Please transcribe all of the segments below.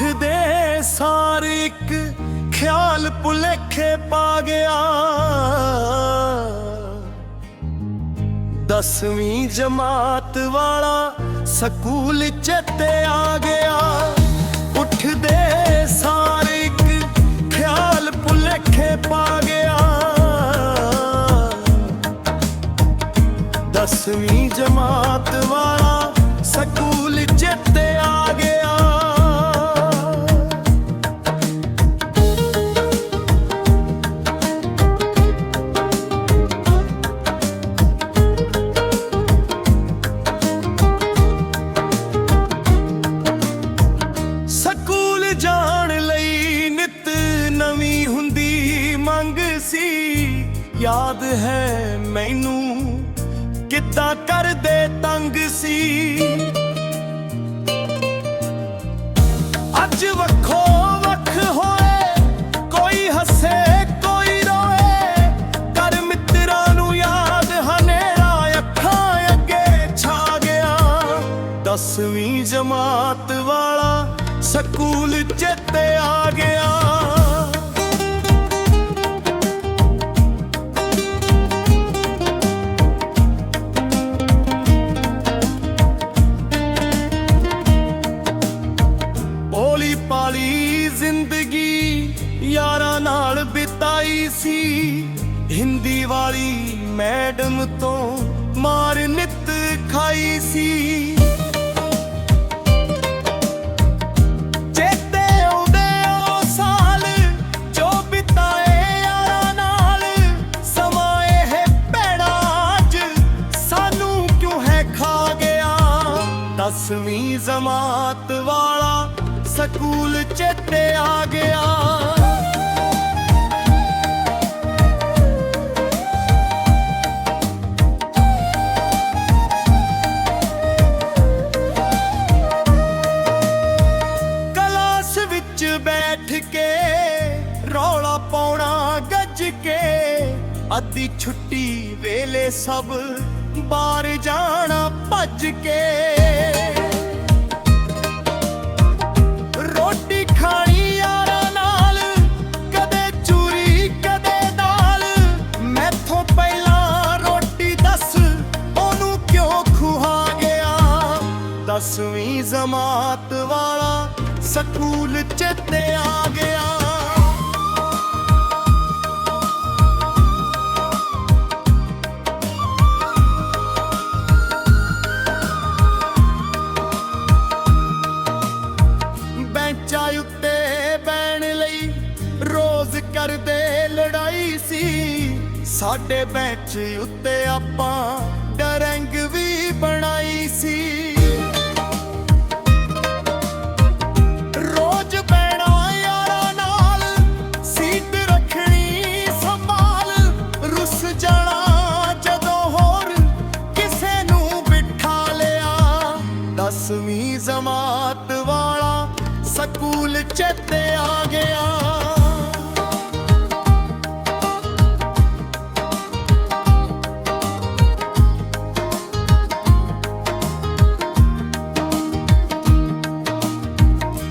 ਉੱਠਦੇ ਸਾਰ ਇੱਕ ਖਿਆਲ ਭੁਲੇਖੇ ਪਾ ਗਿਆ। ਦਸਵੀਂ ਜਮਾਤ ਵਾਲਾ ਸਕੂਲ ਚੇਤੇ ਆ ਗਿਆ। ਉੱਠਦੇ ਸਾਰ ਇੱਕ ਖਿਆਲ ਭੁਲੇਖੇ ਪਾ ਗਿਆ। ਦਸਵੀਂ ਜਮਾਤ ਵਾਲਾ ਸਕੂਲ ਚੇਤੇ ਆ ਗਿਆ। ਯਾਦ ਹੈ ਮੈਨੂੰ ਕਿੱਦਾਂ ਕਰਦੇ ਤੰਗ ਸੀ। ਅੱਜ ਵੱਖੋ ਵੱਖ ਹੋਏ, ਕੋਈ ਹੱਸੇ, ਕੋਈ ਰੋਏ ਕਰ ਮਿੱਤਰਾਂ ਨੂੰ ਯਾਦ ਹਨੇਰਾ ਅੱਖਾਂ ਅੱਗੇ ਛਾ ਗਿਆ। ਦਸਵੀਂ ਜਮਾਤ ਵਾਲਾ ਸਕੂਲ ਚੇਤੇ ਆ ਗਿਆ। ਜ਼ਿੰਦਗੀ ਯਾਰਾਂ ਨਾਲ ਬਿਤਾਈ ਸੀ। ਹਿੰਦੀ ਵਾਲੀ ਮੈਡਮ ਤੋਂ ਮਾਰ ਨਿਤ ਖਾਈ ਸੀ। ਬਿਤਾਏ ਯਾਰਾਂ ਨਾਲ। ਸਮਾਂ ਇਹ ਭੈੜਾ ਸਾਨੂੰ ਕਿਉਂ ਹੈ ਖਾ ਗਿਆ। ਦਸਵੀਂ ਜਮਾਤ ਵਾਲਾ ਸਕੂਲ ਚ ਚੇਤੇ ਆ ਗਿਆ? ਕਲਾਸ ਵਿੱਚ ਬੈਠ ਕੇ ਰੌਲਾ ਪਾਉਣਾ ਗੱਜ ਕੇ। ਅੱਧੀ ਛੁੱਟੀ ਵੇਲੇ ਸਭ ਬਾਹਰ ਜਾਣਾ ਭੱਜ ਕੇ। ਦਸਵੀਂ ਜਮਾਤ ਵਾਲਾ ਸਕੂਲ ਚੇਤੇ ਆ ਗਿਆ। ਬੈਂਚਾਂ ਉੱਤੇ ਬੈਣ ਲਈ ਰੋਜ਼ ਕਰਦੇ ਲੜਾਈ ਸੀ। ਸਾਡੇ ਬੈਂਚ ਉੱਤੇ ਆਪਾਂ ਡਰੰਗ ਦਸਵੀਂ ਜਮਾਤ ਵਾਲਾ ਸਕੂਲ ਚੇਤੇ ਆ ਗਿਆ।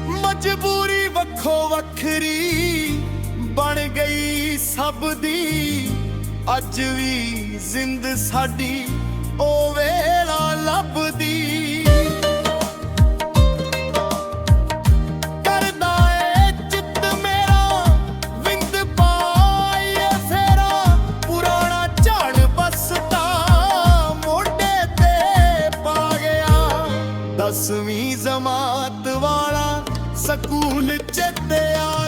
ਮਜਬੂਰੀ ਵੱਖੋ ਵੱਖਰੀ ਬਣ ਗਈ ਸਭ ਦੀ। ਅੱਜ ਵੀ ਜ਼ਿੰਦ ਸਾਡੀ, ਉਹ ਵੇਲਾ ਲੱਭ ਦਸਵੀਂ ਜਮਾਤ ਵਾਲਾ ਸਕੂਲ ਚੇਤੇ ਆ।